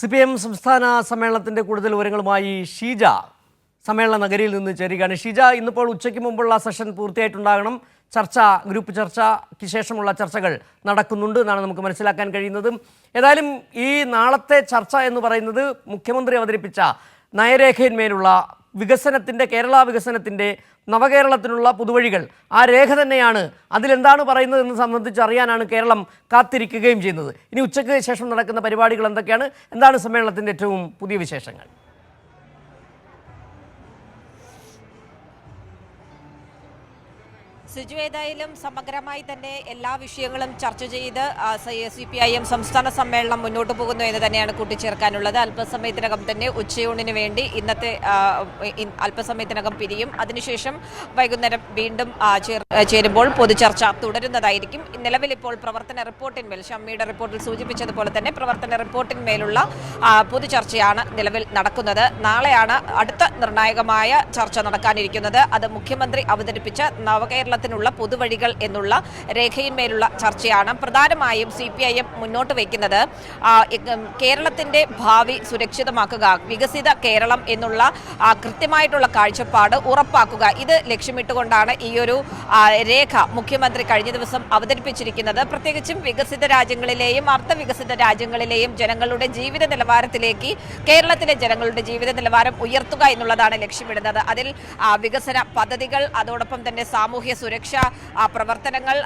C P M സംസ്ഥാന സമ്മേളനത്തിന്റെ കൂടുതൽ വിവരങ്ങളുമായി ഷീജ സമ്മേളന നഗരിയിൽ നിന്ന് ചേരുകയാണ്. ഷീജ ഇന്നിപ്പോൾ ഉച്ചയ്ക്ക് മുമ്പുള്ള സെഷൻ പൂർത്തിയായിട്ടുണ്ടാകണം. ചർച്ച ഗ്രൂപ്പ് ചർച്ചയ്ക്ക് ശേഷമുള്ള ചർച്ചകൾ നടക്കുന്നുണ്ട് എന്നാണ് നമുക്ക് മനസ്സിലാക്കാൻ കഴിയുന്നത്. ഏതായാലും ഈ നാളത്തെ ചർച്ച എന്ന് പറയുന്നത് മുഖ്യമന്ത്രി അവതരിപ്പിച്ച നയരേഖയിന്മേലുള്ള വികസനത്തിന്റെ കേരള വികസനത്തിന്റെ നവകേരളത്തിനുള്ള പുതുവഴികൾ. ആ രേഖ തന്നെയാണ്. അതിലെന്താണ് പറയുന്നതെന്ന് സംബന്ധിച്ച് അറിയാനാണ് കേരളം കാത്തിരിക്കുകയും ചെയ്യുന്നത്. ഇനി ഉച്ചയ്ക്ക് ശേഷം നടക്കുന്ന പരിപാടികൾ എന്തൊക്കെയാണ്? എന്താണ് സമ്മേളനത്തിന്റെ ഏറ്റവും പുതിയ വിശേഷങ്ങൾ? സിജു ഏതായാലും സമഗ്രമായി തന്നെ എല്ലാ വിഷയങ്ങളും ചർച്ച ചെയ്ത് സി പി ഐ എം സംസ്ഥാന സമ്മേളനം മുന്നോട്ട് പോകുന്നു എന്ന് തന്നെയാണ് കൂട്ടിച്ചേർക്കാനുള്ളത്. അല്പസമയത്തിനകം തന്നെ ഉച്ചയൂണിന് വേണ്ടി ഇന്നത്തെ അല്പസമയത്തിനകം പിരിയും. അതിനുശേഷം വൈകുന്നേരം വീണ്ടും ചേരുമ്പോൾ പൊതുചർച്ച തുടരുന്നതായിരിക്കും. നിലവിൽ ഇപ്പോൾ പ്രവർത്തന റിപ്പോർട്ടിന്മേൽ ഷമ്മിയുടെ റിപ്പോർട്ടിൽ സൂചിപ്പിച്ചതുപോലെ തന്നെ പ്രവർത്തന റിപ്പോർട്ടിന്മേലുള്ള പൊതുചർച്ചയാണ് നിലവിൽ നടക്കുന്നത്. നാളെയാണ് അടുത്ത നിർണായകമായ ചർച്ച നടക്കാനിരിക്കുന്നത്. അത് മുഖ്യമന്ത്രി അവതരിപ്പിച്ച നവകേരളത്തിനുള്ള പൊതുവഴികൾ എന്നുള്ള രേഖയിന്മേലുള്ള ചർച്ചയാണ് പ്രധാനമായും സി പി ഐ എം മുന്നോട്ട് വയ്ക്കുന്നത് കേരളത്തിന്റെ ഭാവി സുരക്ഷിതമാക്കുക വികസിത കേരളം എന്നുള്ള കൃത്യമായിട്ടുള്ള കാഴ്ചപ്പാട് ഉറപ്പാക്കുക. ഇത് ലക്ഷ്യമിട്ടുകൊണ്ടാണ് ഈ ഒരു രേഖ മുഖ്യമന്ത്രി കഴിഞ്ഞ ദിവസം അവതരിപ്പിച്ചിരിക്കുന്നത്. പ്രത്യേകിച്ചും വികസിത രാജ്യങ്ങളിലെയും അർദ്ധവികസിത രാജ്യങ്ങളിലെയും ജനങ്ങളുടെ ജീവിത നിലവാരത്തിലേക്ക് കേരളത്തിലെ ജനങ്ങളുടെ ജീവിത നിലവാരം ഉയർത്തുക എന്നുള്ളതാണ് ലക്ഷ്യമിടുന്നത്. അതിൽ വികസന പദ്ധതികൾ അതോടൊപ്പം തന്നെ സാമൂഹ്യ സുരക്ഷ പ്രവർത്തനങ്ങൾ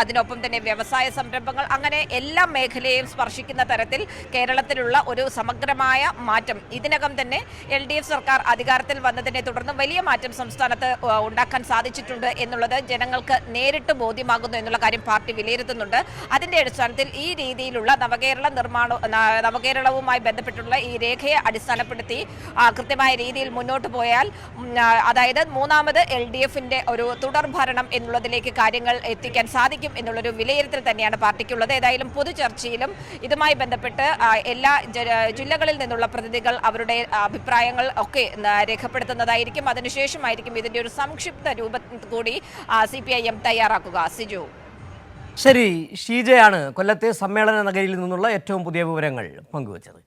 അതിനൊപ്പം തന്നെ വ്യവസായ സംരംഭങ്ങൾ അങ്ങനെ എല്ലാ മേഖലയെയും സ്പർശിക്കുന്ന തരത്തിൽ കേരളത്തിലുള്ള ഒരു സമഗ്രമായ മാറ്റം. ഇതിനകം തന്നെ എൽ ഡി എഫ് സർക്കാർ അധികാരത്തിൽ വന്നതിനെ തുടർന്ന് വലിയ മാറ്റം സംസ്ഥാനത്ത് ഉണ്ടാക്കാൻ സാധിച്ചിട്ടുണ്ട് എന്നുള്ളത് ജനങ്ങൾക്ക് നേരിട്ട് ബോധ്യമാകുന്നു എന്നുള്ള കാര്യം പാർട്ടി വിലയിരുത്തുന്നുണ്ട്. അതിന്റെ അടിസ്ഥാനത്തിൽ ഈ രീതിയിലുള്ള നവകേരള നിർമ്മാണ നവകേരളവുമായി ബന്ധപ്പെട്ടുള്ള ഈ രേഖയെ അടിസ്ഥാനപ്പെടുത്തി കൃത്യമായ രീതിയിൽ മുന്നോട്ട് പോയാൽ അതായത് മൂന്നാമത് എൽ ഡി എഫിന്റെ ഒരു തുടർ ഭരണം എന്നുള്ളതിലേക്ക് കാര്യങ്ങൾ എത്തിക്കാൻ സാധിക്കും എന്നുള്ളൊരു വിലയിരുത്തൽ തന്നെയാണ് പാർട്ടിക്കുള്ളത്. ഏതായാലും പൊതുചർച്ചയിലും ഇതുമായി ബന്ധപ്പെട്ട് എല്ലാ ജില്ലകളിൽ നിന്നുള്ള പ്രതിനിധികൾ അവരുടെ അഭിപ്രായങ്ങൾ ഒക്കെ രേഖപ്പെടുത്തുന്നതായിരിക്കും. അതിനുശേഷമായിരിക്കും ഇതിന്റെ ഒരു സംക്ഷിപ്ത രൂപം കൂടി സി പി ഐ എം തയ്യാറാക്കുക. സിജു. ശരി ഷീജയാണ് കൊല്ലത്തെ സമ്മേളന നഗരിയിൽ നിന്നുള്ള ഏറ്റവും പുതിയ വിവരങ്ങൾ പങ്കുവച്ചത്.